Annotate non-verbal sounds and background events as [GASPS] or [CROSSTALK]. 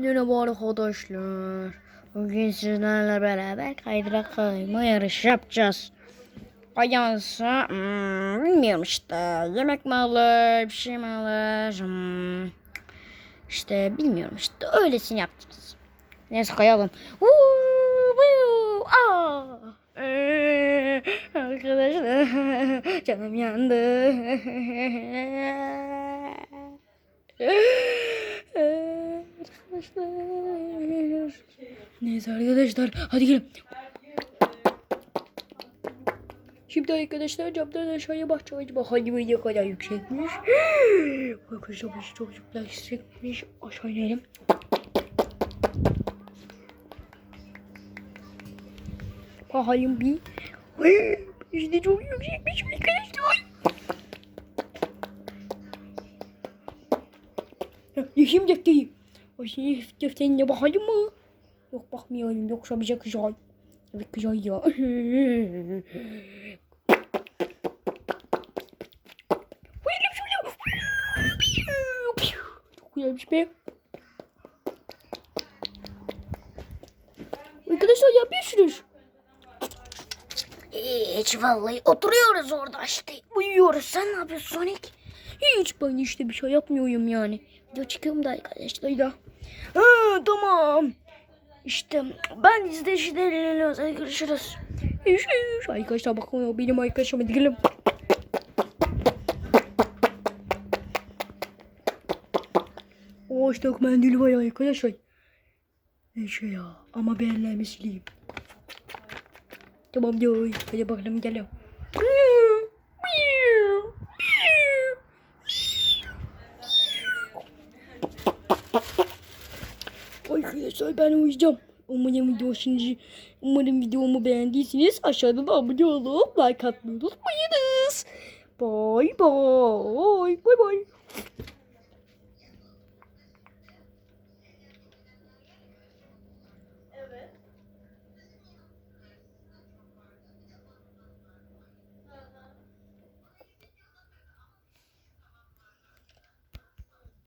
Merhaba arkadaşlar. Bugün sizlerle beraber kaydırak kayma yarışı yapacağız. Fayansa hmm, bilmiyorum işte. Yemek mi alır, bir şey mi alır? Hmm, işte bilmiyorum işte. Öylesini yapacağız. Neyse kayalım. Aa. Ee, Arkadaşlar [LAUGHS] canım yandı. [LAUGHS] Arkadaşlar. Neyse arkadaşlar hadi gelin. Şimdi arkadaşlar camdan aşağıya bakacağız. Hangi ne kadar yüksekmiş? [GASPS] arkadaşlar bu çok yüksekmiş. Aşağı inelim. Bakalım bir. [GASPS] İşte çok yüksekmiş arkadaşlar. Yeşim defteri. O şey defterine bakalım mı? Yok bakmayalım yoksa bize kızar. Evet kızar ya. Çok güzelmiş be. Arkadaşlar yapıyorsunuz. Hiç vallahi oturuyoruz orada işte. Uyuyoruz. Sen ne yapıyorsun Sonic? Hiç ben işte bir şey yapmıyorum yani. Video çıkıyorum da arkadaşlar. Ha, tamam. İşte ben izle işte Hadi görüşürüz. Arkadaşlar bakın benim arkadaşım hadi gelin. O işte mendili var ya arkadaşlar. Neyse ya ama ellerimi sileyim. Tamam diyor. Hadi bakalım geliyor. Arkadaşlar ben uyuyacağım. Umarım videomuzu, umarım videomu beğendiyseniz aşağıdan abone olup like atmayı unutmayınız. Bye bye. Bye bye.